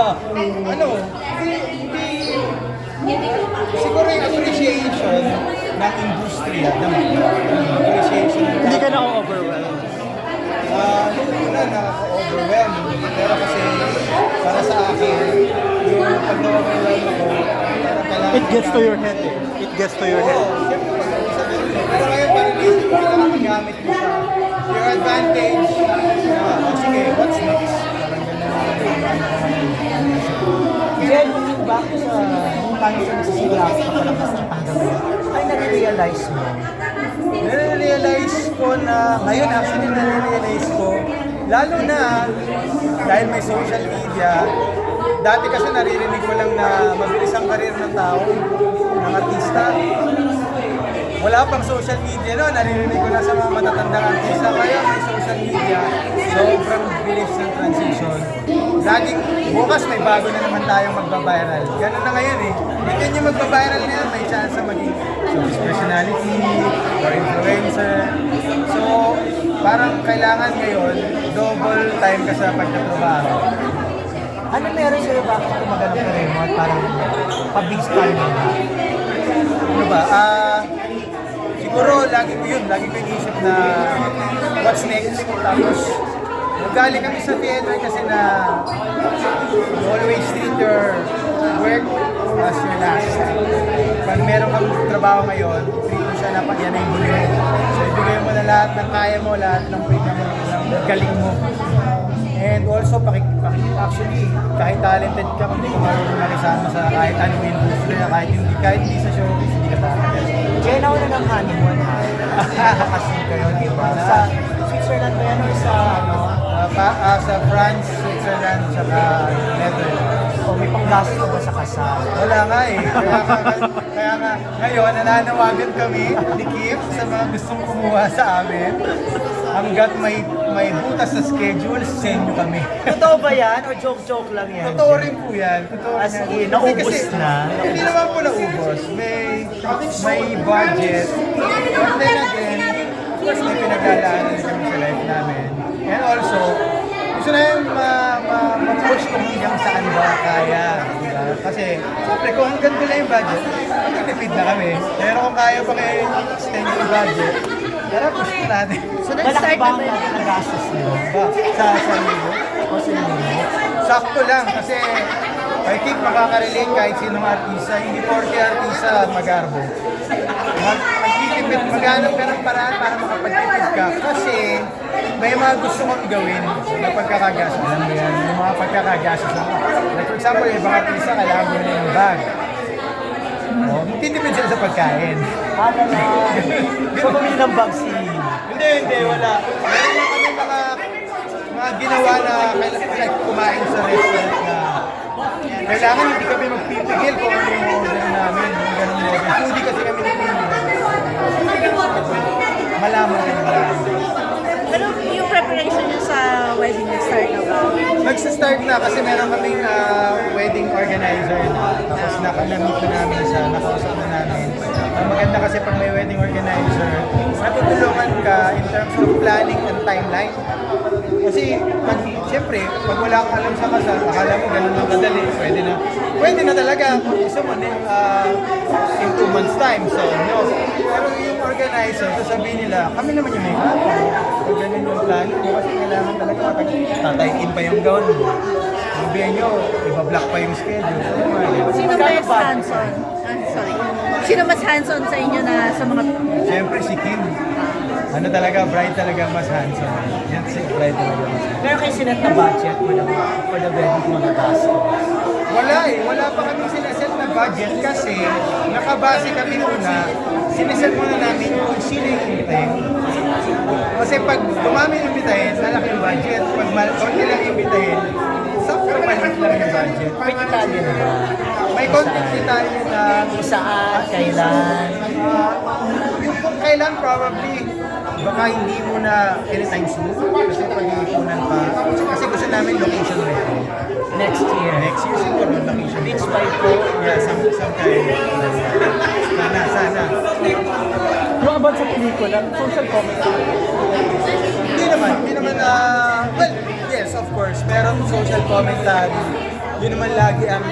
ano, hindi, hindi, siguro yung appreciation ng industriya naman. Appreciation Hindi ka na-overwhelm. Ah, nung una nakaka-overwhelm. Pero kasi para sa akin, yung pag na-overwhelm ako, It gets to your head eh. It gets to your head. Pero ngayon parang naisip ko, kailangan magamit mo siya. Your advantage, na, oh, sige, what's next? Jen, nare-realize mo, Nare-realize ko na, ngayon actually nare-realize ko, lalo na dahil social media, dati kasi naririnig ko lang na mabilis ang karir ng tao, ng artista. Wala pang social media no, naririnig ko na sa mga matatandang artista. Ngayon may social media, sobrang bilis ng transition. Laging, bukas may bago na naman tayong magbabiral. Ganun na ngayon eh. Hindi nyo magbabiral na yan, may chance na maging showbiz personality or influencer. So, parang kailangan ngayon, double time ka sa pagtatrabaho. ano meron sa'yo bakit tumagal ang career mo at parang pabig star mo na? Ano ba? Ah, siguro lagi ko yun, lagi ko iniisip na what's next. Tapos, galing kami sa theater kasi na always treat your work as your last. Pag meron kang trabaho ngayon, treat mo siya na pag yan ay huli. So, ibigay mo na lahat ng kaya mo, lahat ng pwede mo, ng galing mo. And also, paki, paki, actually, kahit talented ka, kung hindi ka marunong makisama sa kahit anong industry, kahit hindi, kahit hindi sa showbiz, hindi ka talented. Jen, ako na ng honeymoon ha. Nakakasin kayo, di ba? Sa Switzerland ba yan or sa ano? Uh, pa, ah, sa France, Switzerland, tsaka Netherlands. O may panggastos ka ba sa kasal? Wala nga eh. Kaya, nga- kaya nga, ngayon, nananawagan kami ni Kim sa mga gustong kumuha sa amin. Hanggat may, may butas sa schedule, send nyo kami. Totoo ba yan? O joke-joke lang yan? Totoo rin po yan. Totoo As yan. in, naubos kasi- na. Hindi naman po naubos. May, may budget. But then again, course, may pinaglalaanan kami sa life namin. And also, gusto na yung ma, ma, ma-push kung hanggang saan ba kaya. Diba? Kasi, siyempre, kung hanggang doon lang yung budget, magtitipid na kami. Pero kung kaya pa kayo extend yung budget, push na natin. So, Malaki ba ang nagastos niyo? Ba, sa sarili? O sa inyo? Sakto lang kasi I think makaka-relate kahit sinong artista, hindi porke artista magarbo. Mag magtitipid, maghanap ka ng paraan para makapagtipid ka kasi may mga gusto kong gawin na pagkakagastos. Alam mo yan, yung mga pagkakagastos lang. Like for example, yung ibang artista kailangan mo na yung bag. Oh, titipid sila sa pagkain. Para na. So, bumili ng bag si... Hindi, hindi, wala. Meron na kami mga, mga ginawa na kailangan like, kumain sa restaurant na kailangan hindi kami magpipigil kung ano yung order namin. Yung ganun order. Foodie kasi kami ni Malaman ka na malaman. Pero yung preparation niyo sa wedding nag-start na ba? Magsa-start na kasi meron kaming ah, wedding organizer na. Tapos nakamit na namin siya, nakausap na namin. Ang maganda kasi pag may wedding organizer, natutulungan ka in terms of planning and timeline. Kasi, pag, siyempre, pag wala kang alam sa kasal, akala mo ganun lang kadali, pwede na. Pwede na talaga kung gusto mo uh, in two months time, so no. Pero yung organizer, sasabihin nila, kami naman yung may kapo. Pag ganun yung plan, kasi kailangan talaga matag- tatayin pa yung gown mo. Sabihin nyo, iba-block pa yung schedule. So, mga ganun. Sino mas hands-on? Sorry. Sino mas hands-on sa inyo na sa mga... Siyempre si Kim. Ano talaga, bride talaga mas handsome. Yan si bride talaga mas handsome. Pero kayo sinet na budget for the, for the wedding mo na gastos. Wala eh, wala pa kami na budget kasi nakabase kami muna, sineset muna namin kung sino yung imbitahin. Kasi pag dumami yung imbitahin, malaki yung budget. Pag mal konti lang yung imbitahin, sakto maliit lang yung budget. May detalye na ba? May content detalye na Kung saan, kailan. kung kailan probably baka hindi mo na anytime soon kasi pag-iipunan pa kasi gusto namin location ready. Next year siguro location Beach ready. by po. Yeah, some, some kind. Sana, sana. Yung about sa pelikula, social commentary. Hindi naman, hindi naman, ah, well, yes, of course, meron social commentary. yun naman lagi ang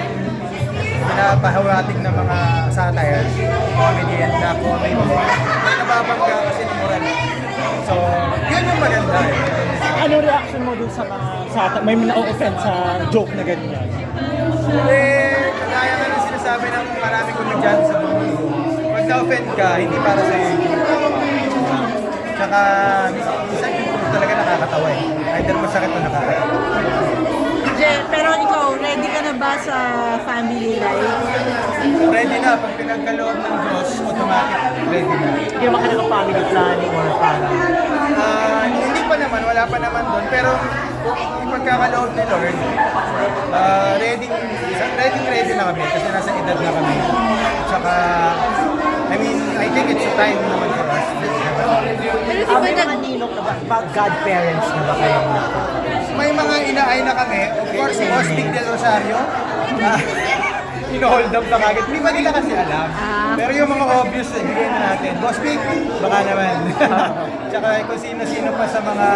pinapahawatig ng mga satires, comedy and black comedy. Nababangga kasi ng moral. So, yun yung maganda eh. Ano reaction mo dun sa mga sa may na-offend sa joke na ganyan? Eh, nga ng maraming komedyante sa mundo, pag na-offend ka, hindi para sa iyo. Tsaka, minsan yung truth talaga nakakatawa eh. Either masakit o nakakatawa. Je, pero ikaw, ready ka na ba sa family life? Ready na, pag pinagkaloob ng Diyos, automatic, ready na. Hindi mo ka naka-family planning or parang Ah, hindi pa naman, wala pa naman doon. Pero kung ipagkakaloob ni Lord, ah, ready, ready, ready na kami kasi nasa edad na kami. Tsaka, I mean, I think it's a time naman for us. Pero di ba nag... Ba- godparents na ba kayo? May mga inaay na kami. Of course, Ostig del Rosario. Ah, Ino-hold up na kagad. Hindi ba nila kasi alam? Ah. Pero yung mga obvious, eh, bigyan na natin. Boss Big, baka naman. Tsaka kung sino-sino pa sa mga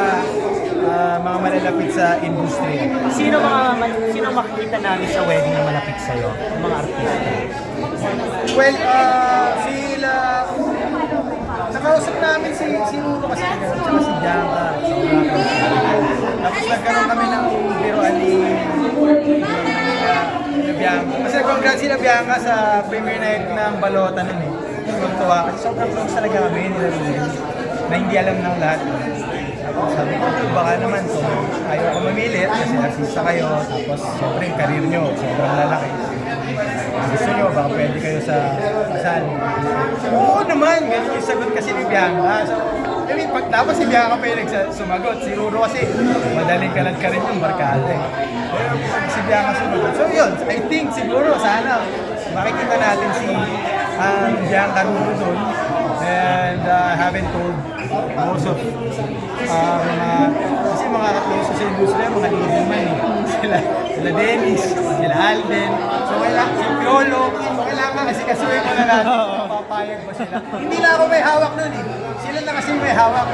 ah, mga malalapit sa industriya. Sino mga sino makikita namin sa wedding na malapit sa iyo? Mga artista. Well, uh, sila... Nakausap namin si, si Nuno kasi, tsaka si Bianca. Sobrang Tapos nagkaroon kami ng biroan ni ni Bianca. Kasi congrats sila Bianca sa premiere night ng Balota nun eh. Sobrang tuwa. Kasi sobrang close talaga kami nila Ruben, na hindi alam ng lahat. Sabi ko, baka naman to. Ayaw ko mamilit kasi artista kayo. Tapos syempre yung karir nyo, sobrang lalaki. Gusto nyo, baka pwede kayo sa kasal. Oo naman, ganun yung sagot kasi ni Bianca. So, I mean, pag tapos si Bianca pa yung sumagot, si Ruro kasi madaling kalag ka rin yung barkada eh. Pero si Bianca sumagot. So yun, I think siguro sana makikita natin si um, Bianca Ruro doon. And uh, haven't told most of uh, mga, kasi mga kaklose sa industry, mga leading man eh. Sila, sila Dennis, sila Alden. So kailangan, si Piolo, kailangan kasi kasuhin ko na natin papayag ba sila. Hindi na ako may hawak nun eh. Sila na kasi may hawak.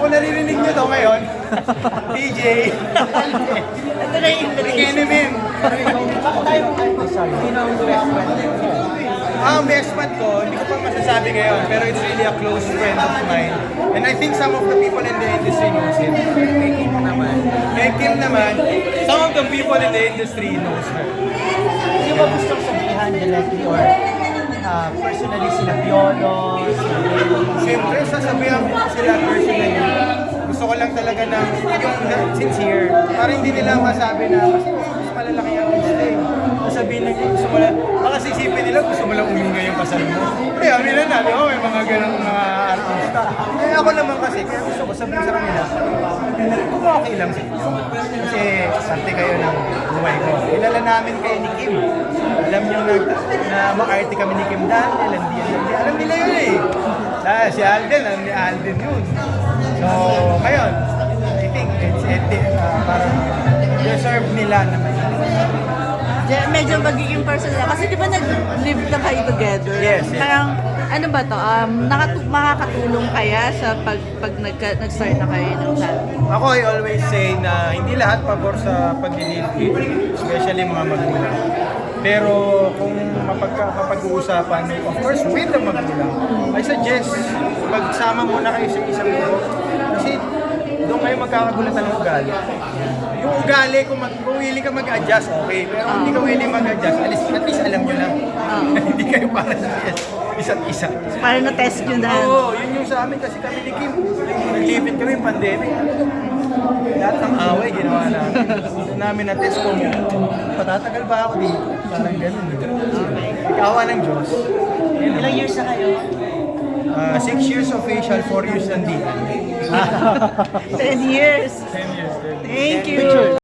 Kung naririnig nyo to ngayon, DJ, Ito na yung invitation. Enemim. Bakit tayo sorry. Sino ang best friend mo? Ah, Ang best man ko, hindi ko pa masasabi ngayon, pero it's really a close friend of mine. And I think some of the people in the industry knows him. Kay Kim naman. Kay Kim naman, some of the people in the industry knows her. Hindi ba gustong sabihan directly or ah, personally sila Piolo, Siyempre, sasabihan ko sila personally. Gusto ko lang talaga na yung sincere. Para hindi nila masabi na, kasi mas malalaki ang gusto eh. Sasabihin na gusto mo lang, baka sisipin nila gusto mo lang umingay yung kasal mo. Eh, amin na na, di ba? May mga ganang mga artista. Eh, ako naman kasi, kaya gusto ko sabihin sa kanila, kung okay lang sa inyo. Kasi, sante kayo ng buhay ko. Kilala namin kayo ni Kim. Alam niyo na, na ma-arte kami ni Kim dahil, hindi, hindi, alam nila yun eh. Ah, si Alden, alam ni Alden yun. So, ngayon, I think it's, it, uh, parang deserve nila na may medyo magiging personal. Kasi di ba nag-live na kayo together? Yes, yes. Parang, ano ba to? Um, nakatu- makakatulong kaya sa pag, pag nagka- nag-start na kayo ng family? Ako, I always say na hindi lahat pabor sa pag-live especially mga magulang. Pero kung mapagka, mapag-uusapan, of course, with the magulang, I suggest, magsama muna kayo sa isang grupo. Kasi doon kayo magkakagulatan ng ugali. Yung ugali, kung, mag, kung willing ka mag-adjust, okay. Pero kung hindi ka willing mag-adjust, at least, at least alam nyo na. hindi kayo para sa isa't isa. Para na-test nyo na. Oo, yun yung sa amin kasi kami ni Kim. Nag-live kami yung pandemic. Lahat ng away ginawa namin. Doon namin na test kung patatagal ba ako dito. Parang ganun. Ikawa ng Diyos. Ilang years na kayo? Ah, six years official, four years nandiyan. 10 years. Ten years. Thank you.